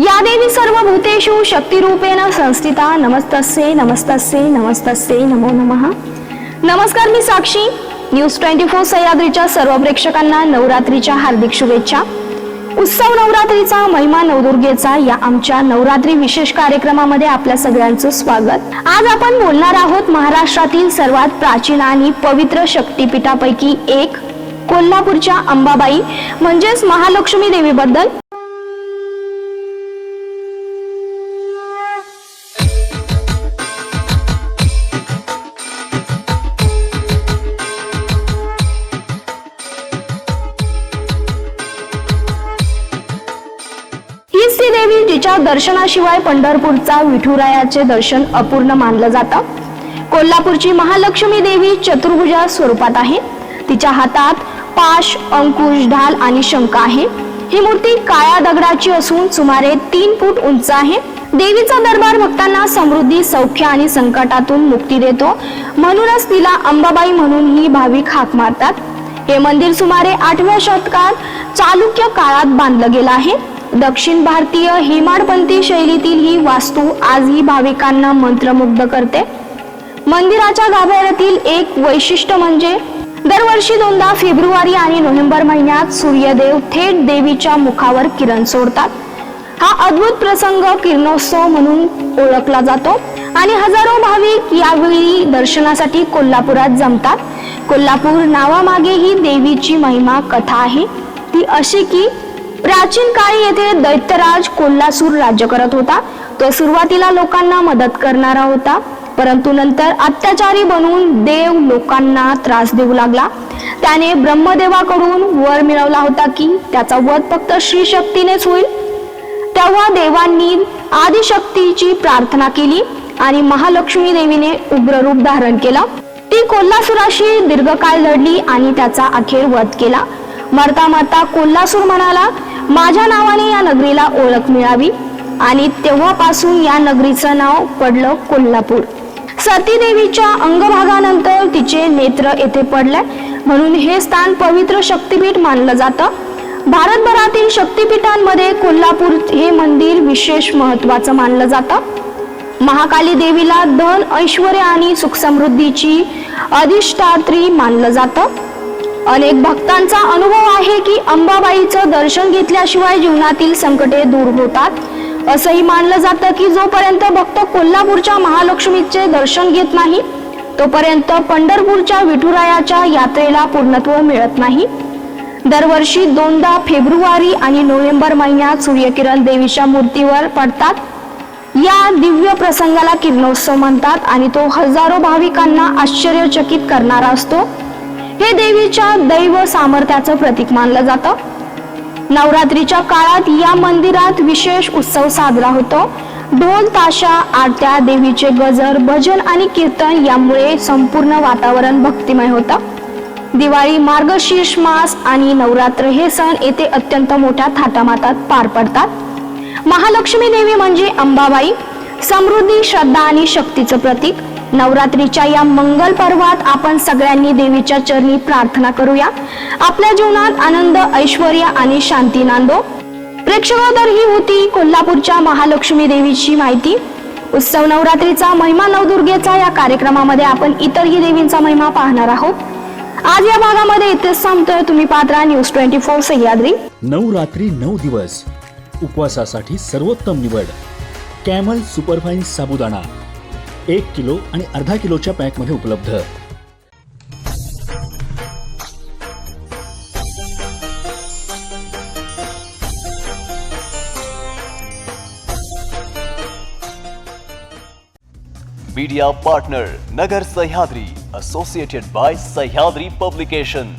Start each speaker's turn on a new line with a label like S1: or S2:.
S1: या देवी सर्व भूतेषु शक्तिरूपेण संस्थिता। नमस्तस्ये नमस्तस्ये नमस्तस्ये नमो नमः। नमस्कार मी साक्षी। न्यूज ट्वेंटी फोर सह्याद्रीच्या सर्व प्रेक्षकांना नवरात्रीच्या हार्दिक शुभेच्छा। उत्सव नवरात्रीचा महिमा नवदुर्गेचा या आमच्या नवरात्री विशेष कार्यक्रमामध्ये आपल्या सगळ्यांचं स्वागत। आज आपण बोलणार आहोत महाराष्ट्रातील सर्वात प्राचीन आणि पवित्र शक्तिपीठापैकी एक कोल्हापूरच्या अंबाबाई म्हणजेच महालक्ष्मी देवीबद्दल। ती दर्शनाशिवाय पंढरपूरचा विठुरायाचे दर्शन अपूर्ण मानलं जातं. कोल्हापूरची महालक्ष्मी देवी चतुर्भुजा स्वरूपात आहे. तिच्या हातात पाश अंकुश ढाल आणि शंख आहे. ही मूर्ती काळ्या दगडाची असून सुमारे तीन फूट उंच आहे. देवीचा दरबार भक्तांना समृद्धी सौख्य आणि संकटातून मुक्ती देतो. म्हणूनच तिला अंबाबाई म्हणून ही भाविक हाक मारतात. हे मंदिर सुमारे आठव्या शतकात चालुक्य काळात बांधलं गेलं आहे. दक्षिण भारतीय हेमाडपंथी शैलीतील ही वास्तू आजही भाविकांना मंत्रमुग्ध करते. मंदिराच्या गाभाऱ्यातील एक वैशिष्ट्य म्हणजे दरवर्षी दोनदा फेब्रुवारी आणि नोव्हेंबर महिन्यात सूर्यदेव थेट देवीच्या मुखावर किरण सोडतात. हा अद्भुत प्रसंग किरणोत्सव म्हणून ओळखला जातो आणि हजारो भाविक यावेळी दर्शनासाठी कोल्हापुरात जमतात. कोल्हापूर नावामागे ही देवीची महिमा कथा आहे. ती अशी की प्राचीन काळी येथे दैत्यराज कोल्हासूर राज्य करत होता. तो सुरुवातीला लोकांना मदत करणारा होता परंतु नंतर अत्याचारी बनून देव लोकांना त्रास देऊ लागला. त्याने ब्रह्मदेवाकडून वर मिळवला होता की त्याचा वध फक्त श्री शक्तीनेच होईल. तेव्हा देवांनी आदिशक्तीची प्रार्थना केली आणि महालक्ष्मी देवीने उग्र रूप धारण केलं. ती कोल्हासुराशी दीर्घकाळ लढली आणि त्याचा अखेर वध केला. मरता मरता कोल्हासूर म्हणाला माझ्या नावाने या नगरीला ओळख मिळावी. आणि तेव्हापासून या नगरीचं नाव पडलं कोल्हापूर. सतीदेवीच्या अंगभागानंतर तिचे नेत्र येथे पडले. म्हणून हे स्थान पवित्र शक्तीपीठ मानलं जातं. भारतभरातील शक्तीपीठांमध्ये कोल्हापूर हे मंदिर विशेष महत्वाचं मानलं जातं. महाकाली देवीला धन ऐश्वर आणि सुखसमृद्धीची अधिष्ठात्री मानलं जातं. अनेक भक्तांचा अनुभव आहे की अंबाबाईचं दर्शन घेतल्याशिवाय जीवनातील संकटे दूर होतात. असंही मानलं जातं की जोपर्यंत भक्त कोल्हापूरच्या महालक्ष्मीचे दर्शन घेत नाही तोपर्यंत पंढरपूरच्या विठुरायाच्या यात्रेला पूर्णत्व मिळत नाही. दरवर्षी दोनदा फेब्रुवारी आणि नोव्हेंबर महिन्यात सूर्यकिरण देवीच्या मूर्तीवर पडतात. या दिव्य प्रसंगाला किरणोत्सव म्हणतात आणि तो हजारो भाविकांना आश्चर्यचकित करणारा असतो. हे देवीच्या दैव सामर्थ्याचं प्रतीक मानलं जातं. नवरात्रीच्या काळात या मंदिरात विशेष उत्सव साजरा होतो. ढोल ताशा आरत्या देवीचे गजर भजन आणि कीर्तन यामुळे संपूर्ण वातावरण भक्तिमय होतं. दिवाळी मार्गशीर्ष मास आणि नवरात्र हे सण येथे अत्यंत मोठ्या थाटामाटात पार पडतात. महालक्ष्मी देवी म्हणजे अंबाबाई. समृद्धी श्रद्धा आणि शक्तीचं प्रतीक. नवरात्रीच्या या मंगल पर्वात आपण सगळ्यांनी देवीच्या चरणी प्रार्थना करूया. आपल्या जीवनात आनंद ऐश्वर आणि शांती नांदो. प्रेक्षक ही होती कोल्हापूरच्या महालक्ष्मी देवीची माहिती. उत्सव नवरात्रीचा महिमा नवदुर्गेचा या कार्यक्रमामध्ये आपण इतरही देवींचा महिमा पाहणार आहोत. आज या भागामध्ये इथेच थांबतोय तुम्ही Patra news twenty four Sahyadri.
S2: Navratri नऊ दिवस. उपवासासाठी सर्वोत्तम निवड. कॅमल सुपरफाईन साबुदाणा. एक किलो आणि अर्धा किलोच्या पॅकमध्ये उपलब्ध.
S3: Media partner Nagar Sahyadri associated by Sahyadri publication